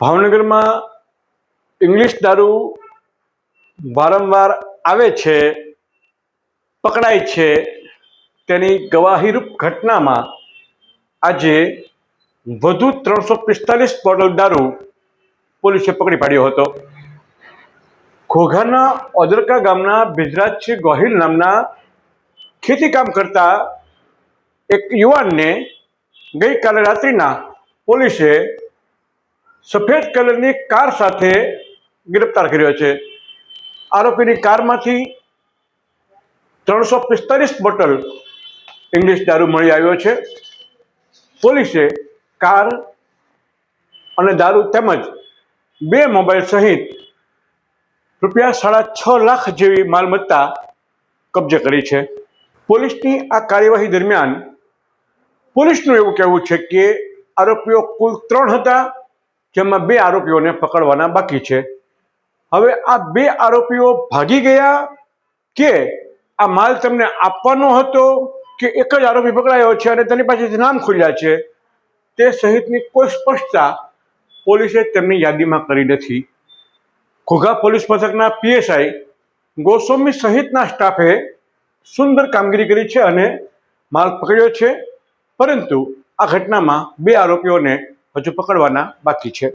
ભાવનગરમાં ઇંગ્લિશ દારૂ વારંવાર આવે છે, પકડાય છે, તેની ગવાહીરૂપ ઘટનામાં આજે વધુ ત્રણસો પિસ્તાલીસ બોટલ દારૂ પોલીસે પકડી પાડ્યો હતો. ઘોઘાના ઓદરકા ગામના બિજરાજસિંહ ગોહિલ નામના ખેતીકામ કરતા એક યુવાનને ગઈકાલે રાત્રિના પોલીસે સફેદ કલરની કાર સાથે ગિરફ્તાર કર્યો છે. આરોપીની કારમાંથી ત્રણસો પિસ્તાલીસ બોટલ ઇંગ્લિશ દારૂ મળી આવ્યો છે. પોલીસે કાર અને દારૂ તેમજ બે મોબાઈલ સહિત રૂપિયા સાડા છ લાખ જેવી માલમત્તા કબજે કરી છે. પોલીસની આ કાર્યવાહી દરમિયાન પોલીસનું એવું કહેવું છે કે આરોપીઓ કુલ ત્રણ હતા. જેમાં બે આરોપીઓને પકડવાના બાકી છે. હવે આ બે આરોપીઓ ભાગી ગયા કે આ માલ તમને આપવાનો હતો કે એક જ આરોપી પકડાયો છે અને તેની પાસેથી નામ ખુલ્યા છે, તે સહિતની કોઈ સ્પષ્ટતા પોલીસે તેમની યાદીમાં કરી નથી. ઘોઘા પોલીસ મથકના પીએસઆઈ ગોસ્વામી સહિતના સ્ટાફે સુંદર કામગીરી કરી છે અને માલ પકડ્યો છે. પરંતુ આ ઘટનામાં બે આરોપીઓને હજુ પકડવાના બાકી છે.